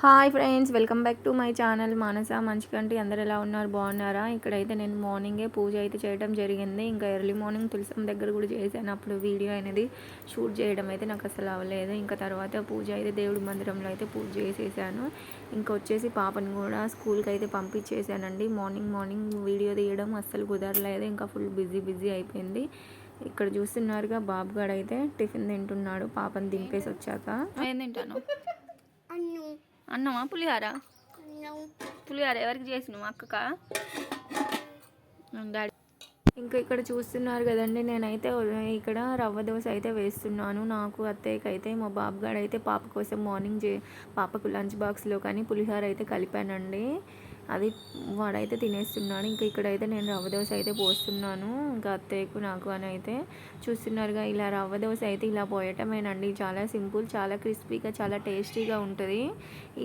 Hi friends welcome back to my channel. Manasa Manchikanti అందరు ఎలా ఉన్నారు? బాగున్నారా? ఇక్కడైతే నేను మార్నింగే పూజ అయితే చేయడం జరిగింది. ఇంకా ఎర్లీ మార్నింగ్ తులసం దగ్గర కూడా చేశాను. అప్పుడు వీడియో అనేది షూట్ చేయడం అయితే నాకు అసలు అవ్వలేదు. ఇంకా తర్వాత పూజ అయితే దేవుడి మందిరంలో అయితే పూజ చేసేసాను. ఇంకా వచ్చేసి పాపని కూడా స్కూల్కి అయితే పంపించేసానండి మార్నింగ్ మార్నింగ్ వీడియో తీయడం అస్సలు కుదరలేదు. ఇంకా ఫుల్ బిజీ బిజీ అయిపోయింది. ఇక్కడ చూస్తున్నారుగా బాబుగాడు అయితే టిఫిన్ తింటున్నాడు. పాపని దింపేసి వచ్చాక. నేను తింటాను? అన్నమా పులిహార? పులిహార ఎవరికి చేసినావు? అక్కక? డాడీ. ఇంకా ఇక్కడ చూస్తున్నారు కదండి నేనైతే ఇక్కడ రవ్వ దోశ అయితే వేస్తున్నాను. నాకు అత్తయ్యకి అయితే మా బాబుగాడు అయితే పాప కోసం మార్నింగ్ చే పాపకు లంచ్ బాక్స్లో కానీ పులిహోర అయితే కలిపానండి. అది వాడైతే తినేస్తున్నాడు ఇంకా ఇక్కడైతే నేను రవ్వ దోశ అయితే పోస్తున్నాను. ఇంకా అత్తయ్యకు నాకు అని అయితే చూస్తున్నారుగా. ఇలా రవ్వ దోశ అయితే ఇలా పోయటమేనండి. చాలా సింపుల్ చాలా క్రిస్పీగా చాలా టేస్టీగా ఉంటుంది.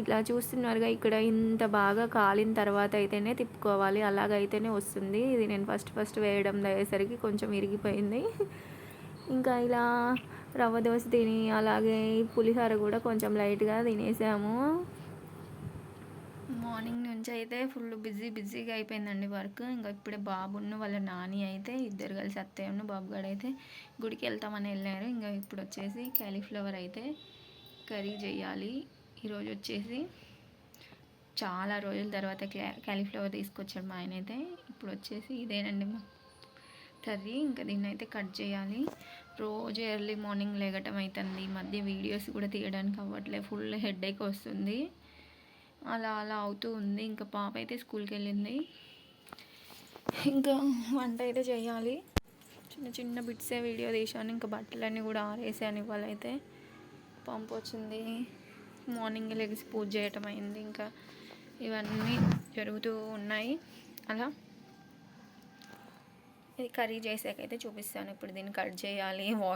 ఇట్లా చూస్తున్నారుగా ఇక్కడ ఇంత బాగా కాలిన తర్వాత అయితేనే తిప్పుకోవాలి. అలాగైతేనే వస్తుంది. ఇది నేను ఫస్ట్ ఫస్ట్ వేయడం అయ్యేసరికి కొంచెం ఇరిగిపోయింది. ఇంకా ఇలా రవ్వ దోశ తిని అలాగే పులిహోర కూడా కొంచెం లైట్గా తినేసాము. మార్నింగ్ నుంచి అయితే ఫుల్ బిజీ బిజీగా అయిపోయిందండి వర్క్. ఇంకా ఇప్పుడే బాబును వాళ్ళ నాని అయితే ఇద్దరు కలిసి అత్తయ్యను బాబుగాడు అయితే గుడికి వెళ్తామని వెళ్ళారు. ఇంకా ఇప్పుడు వచ్చేసి క్యాలీఫ్లవర్ అయితే కర్రీ చేయాలి. ఈరోజు వచ్చేసి చాలా రోజుల తర్వాత క్లా క్యాలీఫ్లవర్ తీసుకొచ్చాడు మా ఆయన అయితే. ఇప్పుడు వచ్చేసి ఇదేనండి మా కర్రీ. ఇంకా దీన్ని అయితే కట్ చేయాలి. రోజు ఎర్లీ మార్నింగ్ లేగటం అవుతుంది. ఈ మధ్య వీడియోస్ కూడా తీయడానికి అవ్వట్లేదు ఫుల్ హెడేక్ వస్తుంది. అలా అలా అవుతూ ఉంది. ఇంకా పాప అయితే స్కూల్కి వెళ్ళింది ఇంకా వంట అయితే చేయాలి. చిన్న చిన్న బిట్సే వీడియో తీసాను ఇంకా బట్టలన్నీ కూడా ఆరేసాను ఇవాళ అయితే. పంపు వచ్చింది మార్నింగ్ లెగిసి పూజ చేయటం అయింది. ఇంకా ఇవన్నీ జరుగుతూ ఉన్నాయి. అలా. ఇది కర్రీ చేసాకైతే చూపిస్తాను. ఇప్పుడు దీన్ని కట్ చేయాలి. వా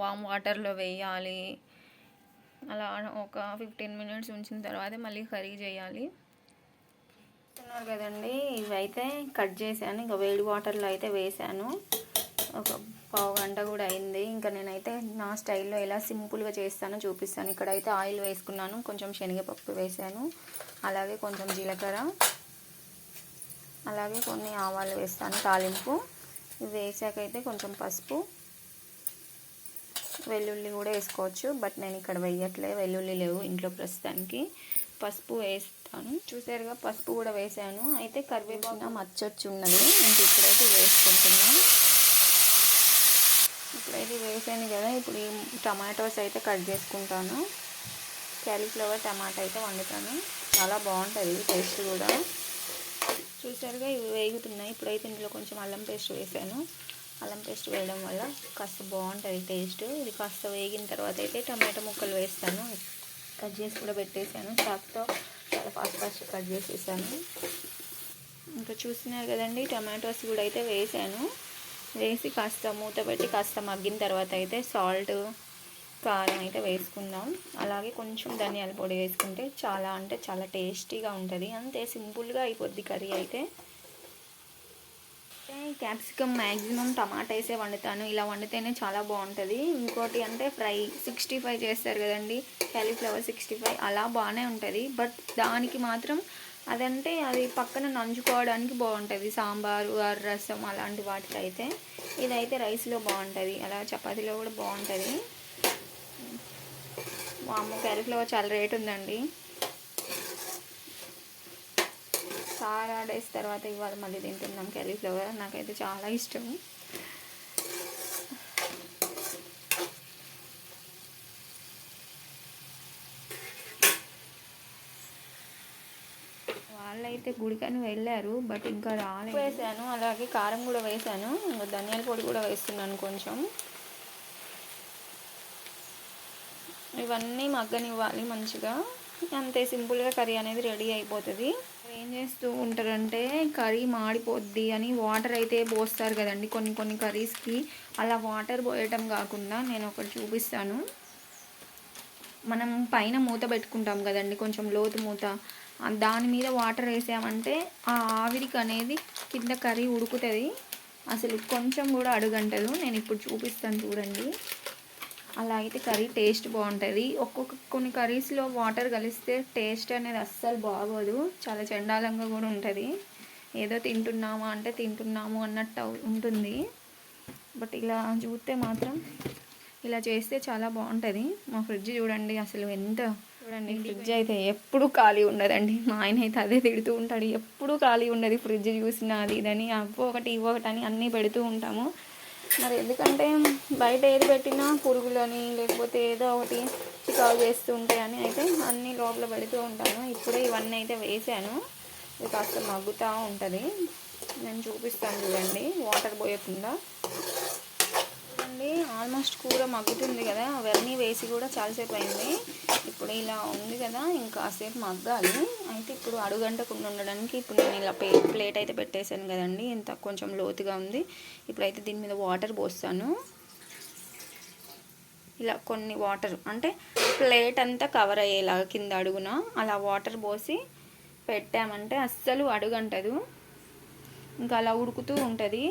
వామ్ వాటర్లో వేయాలి. అలా ఒక ఫిఫ్టీన్ మినిట్స్ ఉంచిన తర్వాత మళ్ళీ కర్రీ చేయాలి. చూస్తున్నారు కదండి ఇవైతే కట్ చేశాను. ఇంకా వేడి వాటర్లో అయితే వేసాను ఒక పావు గంట కూడా అయింది. ఇంకా నేనైతే నా స్టైల్లో ఎలా సింపుల్గా చేస్తానో చూపిస్తాను. ఇక్కడైతే ఆయిల్ వేసుకున్నాను. కొంచెం శనగపప్పు వేసాను అలాగే కొంచెం జీలకర్ర. అలాగే కొన్ని ఆవాలు వేస్తాను తాలింపు. ఇవి వేసాకైతే కొంచెం పసుపు. వెల్లుల్లి కూడా వేసుకోవచ్చు బట్ నేను ఇక్కడ వేయట్లే వెల్లుల్లి లేవు ఇంట్లో ప్రస్తుతానికి. పసుపు వేస్తాను. చూసారుగా పసుపు కూడా వేసాను. అయితే కరివేపాకు మచ్చొచ్చి ఉన్నది. ఇంక ఇప్పుడైతే వేసుకుంటున్నాను ఇప్పుడైతే వేసాను కదా ఇప్పుడు ఈ టమాటోస్ అయితే కట్ చేసుకుంటాను. క్యాలీఫ్లవర్ టమాటా అయితే వండుతాను. చాలా బాగుంటుంది టేస్ట్ కూడా. చూసారుగా ఇవి వేగుతున్నాయి. ఇప్పుడైతే ఇందులో కొంచెం అల్లం పేస్ట్ వేసాను. అల్లం పేస్ట్ వేయడం వల్ల కాస్త బాగుంటుంది టేస్ట్. ఇది కాస్త వేగిన తర్వాత అయితే టమాటో ముక్కలు వేస్తాను. కట్ చేసి కూడా పెట్టేశాను. చాక్తో చాలా ఫాస్ట్ ఫాస్ట్ కట్ చేసేసాను. ఇంకా చూస్తున్నారు కదండి టమాటోస్ కూడా అయితే వేసాను. వేసి కాస్త మూత పెట్టి కాస్త మగ్గిన తర్వాత అయితే సాల్ట్ కారం అయితే వేసుకుందాం. అలాగే కొంచెం ధనియాల పొడి వేసుకుంటే చాలా అంటే చాలా టేస్టీగా ఉంటుంది. అంతే సింపుల్గా అయిపోద్ది కర్రీ అయితే. క్యాప్సికమ్ మ్యాక్సిమం టమాటా వేసే వండుతాను. ఇలా వండితేనే చాలా బాగుంటుంది. ఇంకోటి అంటే ఫ్రై సిక్స్టీ ఫైవ్ చేస్తారు కదండి. క్యాలీఫ్లవర్ సిక్స్టీ ఫైవ్ అలా బాగానే ఉంటుంది. బట్ దానికి మాత్రం అదంటే అది పక్కన నంచుకోవడానికి బాగుంటుంది. సాంబారు రసం అలాంటి వాటికి అయితే ఇదైతే రైస్లో బాగుంటుంది. అలా చపాతీలో కూడా బాగుంటుంది. వాము క్యాలీఫ్లవర్ చాలా రేట్ ఉందండి. చాలా డేస్ తర్వాత ఇవాళ మళ్ళీ తింటున్నాం క్యాలీఫ్లవర్ నాకైతే చాలా ఇష్టం వాళ్ళైతే గుడికని వెళ్ళారు బట్ ఇంకా రాలేదు వేసాను అలాగే కారం కూడా వేసాను ఇంకా ధనియాల పొడి కూడా వేస్తున్నాను కొంచెం. ఇవన్నీ మగ్గనివ్వాలి మంచిగా. అంతే సింపుల్గా కర్రీ అనేది రెడీ అయిపోతుంది. ఏం చేస్తూ ఉంటారంటే కర్రీ మాడిపోద్ది అని వాటర్ అయితే పోస్తారు కదండి కొన్ని కొన్ని కర్రీస్కి. అలా వాటర్ పోయటం కాకుండా నేను ఒకటి చూపిస్తాను. మనం పైన మూత పెట్టుకుంటాం కదండి కొంచెం లోతు మూత. దాని మీద వాటర్ వేసామంటే ఆ ఆవిరికి అనేది కింద కర్రీ ఉడుకుతుంది. అసలు కొంచెం కూడా అడుగంటదు. నేను ఇప్పుడు చూపిస్తాను చూడండి. అలా అయితే కర్రీ టేస్ట్ బాగుంటుంది. ఒక్కొక్క కొన్ని కర్రీస్లో వాటర్ కలిస్తే టేస్ట్ అనేది అస్సలు బాగోదు. చాలా చండాలంగా కూడా ఉంటుంది. ఏదో తింటున్నామా అంటే తింటున్నాము అన్నట్టు ఉంటుంది. బట్ ఇలా చూస్తే మాత్రం ఇలా చేస్తే చాలా బాగుంటుంది. మా ఫ్రిడ్జ్ చూడండి అసలు ఎంత చూడండి ఫ్రిడ్జ్ అయితే ఎప్పుడు ఖాళీ ఉండదండి. మా ఆయన అయితే అదే తిడుతూ ఉంటాడు. ఎప్పుడు ఖాళీ ఉండదు ఫ్రిడ్జ్ చూసినా అది ఇదని అవ్వ ఒకటి ఇవ్వ ఒకటి అని అన్నీ పెడుతూ ఉంటాము. మరి ఎందుకంటే బయట ఏది పెట్టినా పురుగులని లేకపోతే ఏదో ఒకటి చికాకు చేస్తూ ఉంటాయని అయితే అన్నీ లోపల పెడుతూ ఉంటాను. ఇప్పుడే ఇవన్నీ అయితే వేసాను ఇది కాస్త మగ్గుతూ ఉంటుంది. నేను చూపిస్తాను చూడండి. వాటర్ పోయకుండా. చూడండి ఆల్మోస్ట్ కూర మగ్గుతుంది కదా అవన్నీ వేసి కూడా చాలాసేపు అయింది. ఇప్పుడు ఇలా ఉంది కదా ఇంకా కాసేపు మగ్గాలి. అయితే ఇప్పుడు అడుగంటకుండా ఉండడానికి ఇప్పుడు నేను ఇలా ప్లే ప్లేట్ అయితే పెట్టేశాను కదండి ఇంత కొంచెం లోతుగా ఉంది. ఇప్పుడైతే దీని మీద వాటర్ పోస్తాను. ఇలా కొన్ని వాటర్ అంటే ప్లేట్ అంతా కవర్ అయ్యేలాగా కింద అడుగున అలా వాటర్ పోసి పెట్టామంటే అస్సలు అడుగంటదు. ఇంకా అలా ఉడుకుతూ ఉంటుంది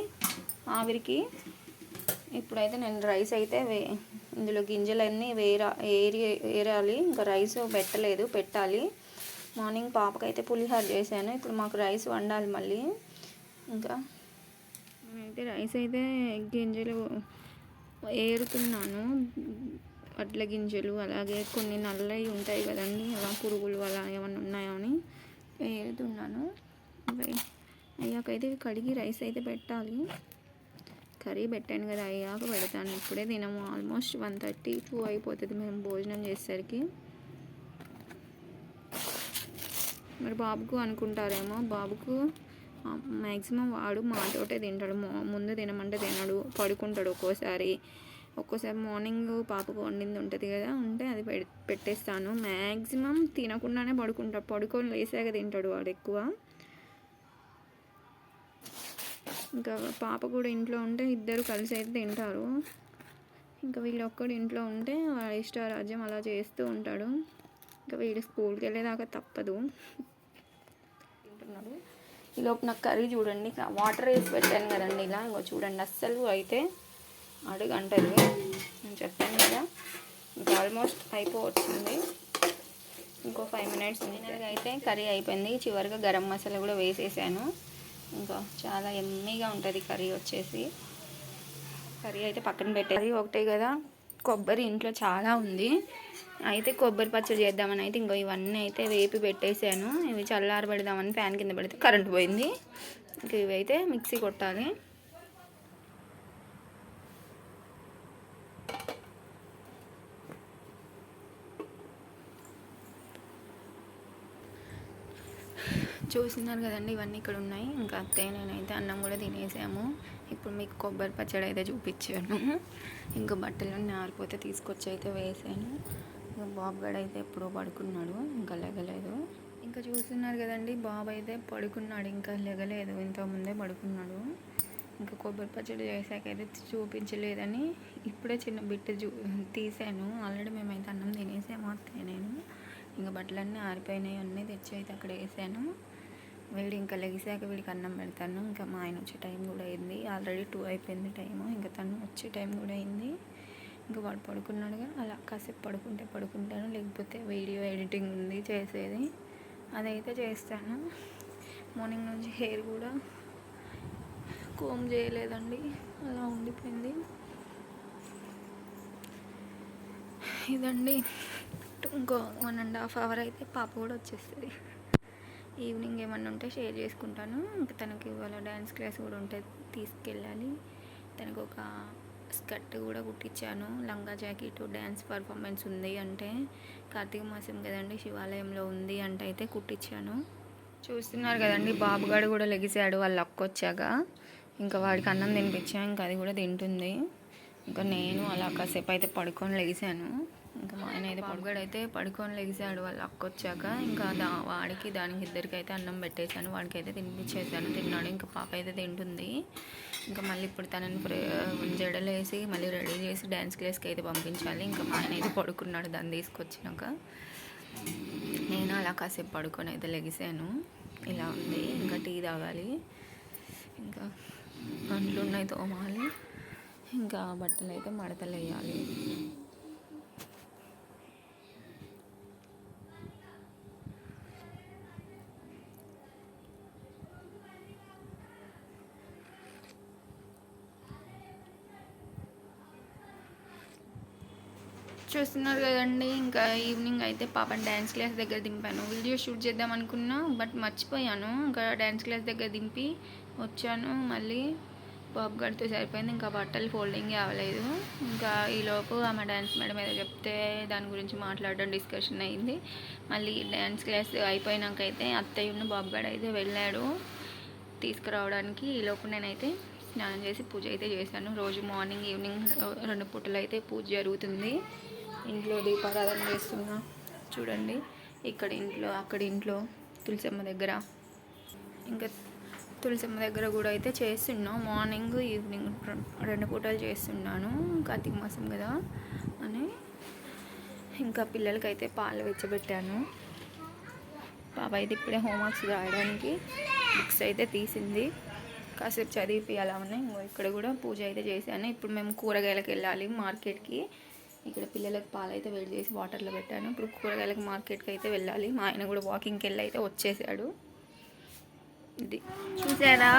ఆవిరికి. ఇప్పుడైతే నేను రైస్ అయితే వే ఇందులో గింజలన్నీ వేరా ఏరి ఏరాలి. ఇంకా రైస్ పెట్టలేదు పెట్టాలి. మార్నింగ్ పాపకైతే పులిహోర చేశాను. ఇప్పుడు మాకు రైస్ వండాలి మళ్ళీ. ఇంకా అయితే రైస్ అయితే గింజలు ఏరుతున్నాను. అట్ల గింజలు అలాగే కొన్ని నల్లవి ఉంటాయి కదండి. అలా పురుగులు అలా ఏమైనా ఉన్నాయో అని ఏరుతున్నాను. అయ్యాకైతే కడిగి రైస్ అయితే పెట్టాలి. కర్రీ పెట్టాను కదా అయ్యాక పెడతాను. ఇప్పుడే తినము. ఆల్మోస్ట్ వన్ థర్టీ టూ అయిపోతుంది మేము భోజనం చేసేసరికి. మరి బాబుకు అనుకుంటారేమో. బాబుకు మ్యాక్సిమం వాడు మాతోటే తింటాడు. ముందు తినమంటే తినడు. పడుకుంటాడు ఒక్కోసారి. ఒక్కోసారి మార్నింగ్ పాపకు వండింది ఉంటుంది కదా ఉంటే అది పె పెట్టేస్తాను. మ్యాక్సిమం తినకుండానే పడుకుంటాడు పడుకొని లేసాక తింటాడు వాడు ఎక్కువ. ఇంకా పాప కూడా ఇంట్లో ఉంటే ఇద్దరు కలిసి అయితే తింటారు. ఇంకా వీళ్ళు ఒక్కడు ఇంట్లో ఉంటే వాడి ఇష్టారాజ్యం అలా చేస్తూ ఉంటాడు. ఇంకా వీడు స్కూల్కి వెళ్ళేదాకా తప్పదు. తింటున్నాడు. లోపు నాకు కర్రీ చూడండి. వాటర్ వేసి పెట్టాను కదండి ఇలా. ఇంకో చూడండి అస్సలు అయితే అడుగు అంటది నేను చెప్పాను కదా. ఇంకా ఆల్మోస్ట్ అయిపోవచ్చింది. ఇంకో ఫైవ్ మినిట్స్ ఫైనల్గా అయితే కర్రీ అయిపోయింది. చివరిగా గరం మసాలా కూడా వేసేసాను. ఇంకా చాలా ఎమ్మీగా ఉంటుంది కర్రీ వచ్చేసి. కర్రీ అయితే పక్కన పెట్టేది ఒకటే కదా. కొబ్బరి ఇంట్లో చాలా ఉంది. అయితే కొబ్బరి పచ్చడి చేద్దామని అయితే ఇంకో ఇవన్నీ అయితే వేపి పెట్టేసాను. ఇవి చల్లారబెడదామని ఫ్యాన్ కింద పెడితే కరెంట్ పోయింది. ఇంక ఇవి అయితే మిక్సీ కొట్టాలి. చూస్తున్నారు కదండి ఇవన్నీ ఇక్కడ ఉన్నాయి. ఇంకా అత్తయ్య నేనైతే అన్నం కూడా తినేసాము. ఇప్పుడు మీకు కొబ్బరి పచ్చడి అయితే చూపించాను. ఇంకా బట్టలన్నీ ఆరిపోతే తీసుకొచ్చి అయితే వేసాను. ఇంకా బాబు గడ అయితే ఎప్పుడో పడుకున్నాడు ఇంకా లెగలేదు. ఇంకా చూస్తున్నారు కదండి బాబు అయితే పడుకున్నాడు ఇంకా లెగలేదు. ఇంతకుముందే పడుకున్నాడు. ఇంకా కొబ్బరి పచ్చడి చేశాకైతే చూపించలేదని ఇప్పుడే చిన్న బిట్ చూ తీసాను. ఆల్రెడీ మేమైతే అన్నం తినేసాము అత్తయ్య నేను. ఇంకా బట్టలన్నీ ఆరిపోయినాయి అన్నీ తెచ్చి అయితే అక్కడ వేసాను. వీడు ఇంకా లెగిసాక వీడికి అన్నం పెడతాను. ఇంకా మా ఆయన వచ్చే టైం కూడా అయింది. ఆల్రెడీ టూ అయిపోయింది టైము. ఇంకా తను వచ్చే టైం కూడా అయింది. ఇంకా వాడు పడుకున్నాడుగా అలా కాసేపు పడుకుంటే పడుకుంటాను. లేకపోతే వీడియో ఎడిటింగ్ ఉంది చేసేది. అదైతే చేస్తాను. మార్నింగ్ నుంచి హెయిర్ కూడా కోమ్ చేయలేదండి. అలా ఉండిపోయింది. ఇదండి. ఇంకో వన్ అండ్ హాఫ్ అవర్ అయితే పాప కూడా వచ్చేస్తుంది. ఈవినింగ్ ఏమన్నా ఉంటే షేర్ చేసుకుంటాను. ఇంకా తనకి ఇవాళ డ్యాన్స్ క్లాస్ కూడా ఉంటే తీసుకెళ్ళాలి. తనకు ఒక స్కర్ట్ కూడా కుట్టించాను. లంగా జాకెట్ డ్యాన్స్ పర్ఫార్మెన్స్ ఉంది అంటే కార్తీక మాసం కదండి శివాలయంలో ఉంది అంటే అయితే కుట్టించాను. చూస్తున్నారు కదండి బాబుగాడు కూడా లెగిసాడు వాళ్ళ అక్క వచ్చాక. ఇంకా వాడికి అన్నం తినిపించాను ఇంకా అది కూడా తింటుంది. ఇంకా నేను అలా కాసేపు అయితే పడుకొని లెగిసాను. ఇంకా మా ఆయన అయితే పడుగాడు అయితే పడుకొని లెగిసాడు వాళ్ళ అక్క వచ్చాక ఇంకా దా వాడికి దానికి ఇద్దరికి అయితే అన్నం పెట్టేశాను. వాడికి అయితే తినిపించేసాను తిన్నాడు. ఇంకా పాప అయితే తింటుంది. ఇంకా మళ్ళీ ఇప్పుడు తనని ప్రే జడలేసి మళ్ళీ రెడీ చేసి డ్యాన్స్ క్లాస్కి అయితే పంపించాలి. ఇంకా మా ఆయన అయితే పడుకున్నాడు. దాన్ని తీసుకొచ్చినాక నేను అలా కాసేపు పడుకొని అయితే లెగిసాను. ఇలా ఉంది. ఇంకా టీ తాగాలి. ఇంకా అంట్లు ఉన్నాయి తోమాలి. ఇంకా బట్టలు అయితే మడతలు వేయాలి చూస్తున్నారు కదండి. ఇంకా ఈవినింగ్ అయితే పాపని డ్యాన్స్ క్లాస్ దగ్గర దింపాను. వీడియో షూట్ చేద్దాం అనుకున్నా బట్ మర్చిపోయాను. ఇంకా డ్యాన్స్ క్లాస్ దగ్గర దింపి వచ్చాను. మళ్ళీ బాబు గడితో సరిపోయింది. ఇంకా బట్టలు ఫోల్డింగ్ అవ్వలేదు ఇంకా ఈలోపు ఆమె డ్యాన్స్ మేడం ఏదో చెప్తే దాని గురించి మాట్లాడడం డిస్కషన్ అయింది. మళ్ళీ డ్యాన్స్ క్లాస్ అయిపోయినాకైతే అయితే అత్తయ్య ఉన్న బాబు గడ అయితే వెళ్ళాడు తీసుకురావడానికి. ఈలోపు నేనైతే స్నానం చేసి పూజ అయితే చేశాను. రోజు మార్నింగ్ ఈవినింగ్ రెండు పూటలు అయితే పూజ జరుగుతుంది. ఇంట్లో దీపారాధన చేస్తున్నా. చూడండి ఇక్కడ ఇంట్లో అక్కడ ఇంట్లో తులసమ్మ దగ్గర. ఇంకా తులసమ్మ దగ్గర కూడా అయితే చేస్తున్నాం. మార్నింగ్ ఈవినింగ్ రెండు పూటలు చేస్తున్నాను. కార్తీక మాసం కదా అని. ఇంకా పిల్లలకైతే పాలు వెచ్చబెట్టాను. పాప అయితే ఇప్పుడే హోంవర్క్స్ రాయడానికి బుక్స్ అయితే తీసింది. కాసేపు చదివిపోయాలని ఇంకో ఇక్కడ కూడా పూజ అయితే చేశాను. ఇప్పుడు మేము కూరగాయలకు వెళ్ళాలి మార్కెట్కి. ఇక్కడ పిల్లలకు పాలైతే వేడి చేసి వాటర్లో పెట్టాను. ఇప్పుడు కూరగాయలకు మార్కెట్కి అయితే వెళ్ళాలి. మా ఆయన కూడా వాకింగ్కి వెళ్ళి అయితే వచ్చేసాడు. ఇది చూసారా?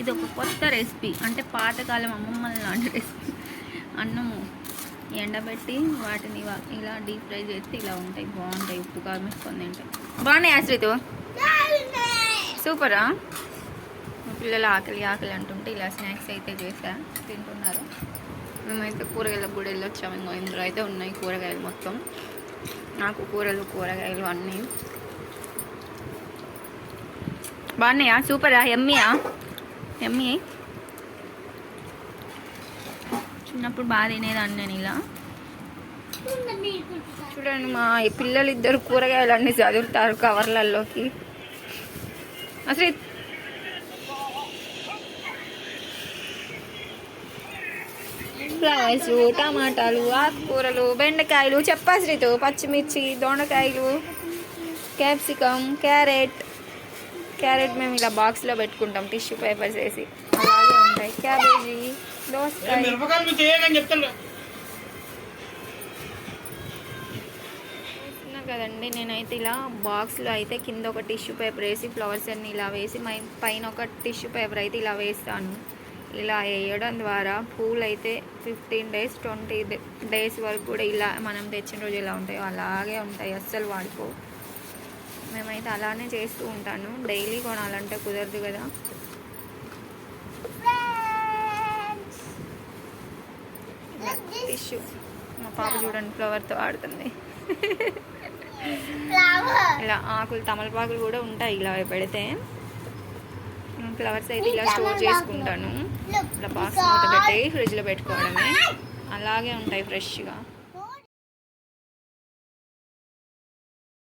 ఇది ఒక కొత్త రెసిపీ. అంటే పాతకాలం అమ్మమ్మల లాంటి రెసిపీ. అన్నము ఎండబెట్టి వాటిని ఇలా డీప్ ఫ్రై చేస్తే ఇలా ఉంటాయి. బాగుంటాయి. ఉప్పు కారం వేసుకొని తింటాయి బాగున్నాయి ఆశ్రితు సూపరా? పిల్లలు ఆకలి ఆకలి అంటుంటే ఇలా స్నాక్స్ అయితే చేసా. తింటున్నారు. మేమైతే కూరగాయలకు కూడా వెళ్ళొచ్చాము ఇంకో ఇందులో అయితే ఉన్నాయి కూరగాయలు మొత్తం. నాకు కూరలు కూరగాయలు అన్నీ. బాగున్నాయా? సూపరా? ఎమ్మియా? ఎమ్మి? చిన్నప్పుడు బాగా తినేదాన్ని నేను ఇలా. చూడండి మా ఈ పిల్లలు ఇద్దరు కూరగాయలు అన్నీ చదువుతారు కవర్లలోకి. అసలు ఫ్లవర్స్ టమాటాలు ఆకుకూరలు బెండకాయలు చెప్పాశ్రీతో పచ్చిమిర్చి దొండకాయలు క్యాప్సికమ్ క్యారెట్. క్యారెట్ మేము ఇలా బాక్స్లో పెట్టుకుంటాం టిష్యూ పేపర్స్ వేసి అలాగే ఉంటాయి. క్యాబేజీ దోసకాయ. కదండి నేనైతే ఇలా బాక్స్లో అయితే కింద ఒక టిష్యూ పేపర్ వేసి ఫ్లవర్స్ అన్ని ఇలా వేసి మై పైన ఒక టిష్యూ పేపర్ అయితే ఇలా వేస్తాను. ఇలా వేయడం ద్వారా పూలు అయితే ఫిఫ్టీన్ డేస్ ట్వంటీ డేస్ వరకు కూడా ఇలా మనం తెచ్చిన రోజు ఎలా ఉంటాయో అలాగే ఉంటాయి అస్సలు వాడిపో మేమైతే అలానే చేస్తూ ఉంటాను. డైలీ కొనాలంటే కుదరదు కదా. టిష్యూ మా పాప చూడండి ఫ్లవర్తో ఆడుతుంది. ఇలా ఆకులు తమలపాకులు కూడా ఉంటాయి ఇలా పెడితే. ఫ్లవర్స్ అయితే ఇలా స్టోర్ చేసుకుంటాను. ఇలా బాక్స్ మూత పెట్టి ఫ్రిడ్జ్లో పెట్టుకోవడమే. అలాగే ఉంటాయి ఫ్రెష్గా